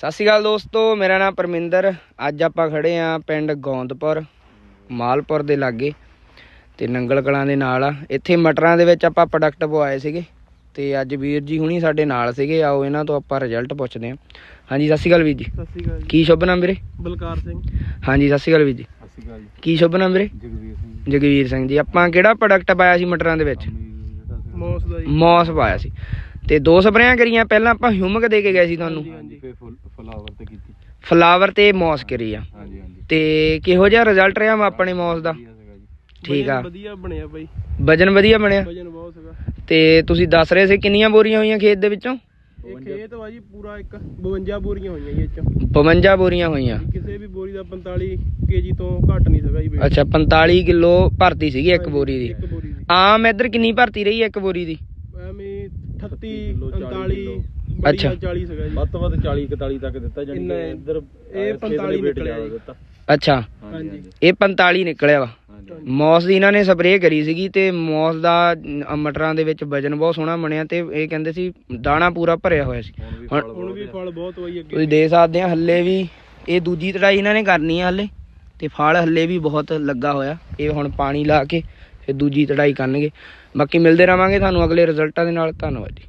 ਸਤਿ ਸ਼੍ਰੀ ਅਕਾਲ ਦੋਸਤੋ ਮੇਰਾ ਨਾਮ ਪਰਮਿੰਦਰ। ਅੱਜ ਆਪਾਂ ਖੜੇ ਆ ਪਿੰਡ ਗੌਂਦਪੁਰ ਮਾਲਪੁਰ ਦੇ ਲਾਗੇ ਤੇ ਨੰਗਲ ਕਲਾਂ ਦੇ ਨਾਲ ਆ। ਇੱਥੇ ਮਟਰਾਂ ਦੇ ਵਿੱਚ ਆਪਾਂ ਪ੍ਰੋਡਕਟ ਪਵਾਏ ਸੀਗੇ ਤੇ ਅੱਜ ਵੀਰ ਜੀ ਹੁਣੀ ਸਾਡੇ ਨਾਲ ਸੀਗੇ। ਆਓ ਇਹਨਾਂ ਤੋਂ ਆਪਾਂ ਰਿਜ਼ਲਟ ਪੁੱਛਦੇ ਹਾਂ ਹਾਂਜੀ ਸਤਿ ਸ਼੍ਰੀ ਅਕਾਲ ਵੀਰ ਜੀ। ਸਤਿ ਸ਼੍ਰੀ ਅਕਾਲ ਜੀ। ਕੀ ਸ਼ੁਭ ਨਾਮ ਵੀਰੇ? ਬਲਕਾਰ ਸਿੰਘ। ਹਾਂਜੀ ਸਤਿ ਸ਼੍ਰੀ ਅਕਾਲ ਵੀਰ ਜੀ। ਸਤਿ ਸ਼੍ਰੀ ਅਕਾਲ ਜੀ। ਕੀ ਸ਼ੁਭ ਨਾਮ ਵੀਰੇ? ਜਗਵੀਰ ਸਿੰਘ ਜਗਵੀਰ ਸਿੰਘ ਜੀ ਆਪਾਂ ਕਿਹੜਾ ਪ੍ਰੋਡਕਟ ਪਾਇਆ ਸੀ ਮਟਰਾਂ ਦੇ ਵਿੱਚ? ਮੌਸ ਦਾ ਜੀ। ਮੌਸ ਪਾਇਆ ਸੀ। ਤੇ ਦੋ ਸਪਰੇਆਂ ਕਰੀਆਂ ਪਹਿਲਾਂ ਆਪਾਂ ਹਿਊਮਕ ਦੇ ਕੇ ਗਏ ਸੀ ਤੁਹਾਨੂੰ। ਹਾਂਜੀ ਫਿਰ ਫਲਾਵਰ ਤੇ ਕੀਤੀ? ਫਲਾਵਰ ਤੇ ਮੌਸ ਕਰੀ ਆ। ਹਾਂਜੀ ਹਾਂਜੀ। ਤੇ ਕਿਹੋ ਜਿਹਾ ਰਿਜ਼ਲਟ ਰਿਹਾ ਆਪਣੇ ਮੌਸ ਦਾ? ਵਧੀਆ ਸੀਗਾ ਜੀ। ਠੀਕ ਆ। ਵਧੀਆ ਬਣਿਆ ਬਾਈ। ਵਜਨ ਵਧੀਆ ਬਣਿਆ? ਵਜਨ ਬਹੁਤ ਸੀਗਾ। ਤੇ ਤੁਸੀਂ ਦੱਸ ਰਹੇ ਸੀ ਕਿੰਨੀਆਂ ਬੋਰੀਆਂ ਹੋਈਆਂ ਖੇਤ ਦੇ ਵਿੱਚੋਂ? ਇਹ ਖੇਤ ਵਾ ਜੀ ਪੂਰਾ ਇੱਕ 52 ਬੋਰੀਆਂ ਹੋਈਆਂ ਜੀ ਇਹ ਚ। 52 ਬੋਰੀਆਂ ਹੋਈਆਂ। ਕਿਸੇ ਵੀ ਬੋਰੀ ਦਾ 45 ਕੇਜੀ ਤੋਂ ਘੱਟ ਨਹੀਂ ਸੀਗਾ ਜੀ weight। ਅੱਛਾ 45 ਕਿਲੋ ਭਰਤੀ ਸੀਗੀ ਇੱਕ ਬੋਰੀ ਦੀ। ਇੱਕ ਬੋਰੀ ਦੀ। ਆਮ ਇੱਧਰ ਕਿੰਨੀ ਭਰਤੀ ਰਹੀ ਹੈ ਇੱਕ ਬੋਰੀ ਦੀ? ਐਵੇਂ 38 39 ਅੱਛਾ। 40 ਸੀਗਾ ਜੀ। ਵੱਧ ਤੋਂ ਵੱਧ 40 41 ਤੱਕ ਦਿੱਤਾ ਜਾਨੀ ਕਿ। ਇੱਧਰ ਇਹ 45 ਨਿਕਲਿਆ ਜੀ। ਅੱਛਾ। ਹਾਂਜੀ ਇਹ 45 ਨਿਕਲਿਆ ਵਾ। ਮੌਸ ਦੀ ਇਹਨਾਂ ਨੇ ਸਪਰੇਅ ਕਰੀ ਸੀਗੀ ਤੇ ਮੌਸ ਦਾ ਮਟਰਾਂ ਦੇ ਵਿੱਚ ਵਜਨ ਬਹੁਤ ਸੋਹਣਾ ਬਣਿਆ ਤੇ ਇਹ ਕਹਿੰਦੇ ਸੀ ਦਾਣਾ ਪੂਰਾ ਭਰਿਆ ਹੋਇਆ ਸੀ। ਹੁਣ ਵੀ ਹੁਣ- ਫਲ ਹੁਣ ਵੀ ਫਲ ਬਹੁਤ ਹੋਈ ਅੱਗੇ। ਤੁਸੀਂ ਦੇਖ ਸਕਦੇ ਆ ਹੱਲੇ ਵੀ ਇਹ ਦੂਜੀ ਤੜਾਈ ਇਹਨਾਂ ਨੇ ਕਰਨੀ ਆ ਹੱਲੇ ਤੇ ਫਲ ਹੱਲੇ ਵੀ ਬਹੁਤ ਲੱਗਾ ਹੋਇਆ। ਇਹ ਹੁਣ ਪਾਣੀ ਲਾ ਕੇ ਫਿਰ ਦੂਜੀ ਤੜਾਈ ਕਰਨਗੇ। ਬਾਕੀ ਮਿਲਦੇ ਰਵਾਂਗੇ ਤੁਹਾਨੂੰ ਅਗਲੇ ਰਿਜ਼ਲਟਾਂ ਦੇ ਨਾਲ। ਧੰਨਵਾਦ ਜੀ।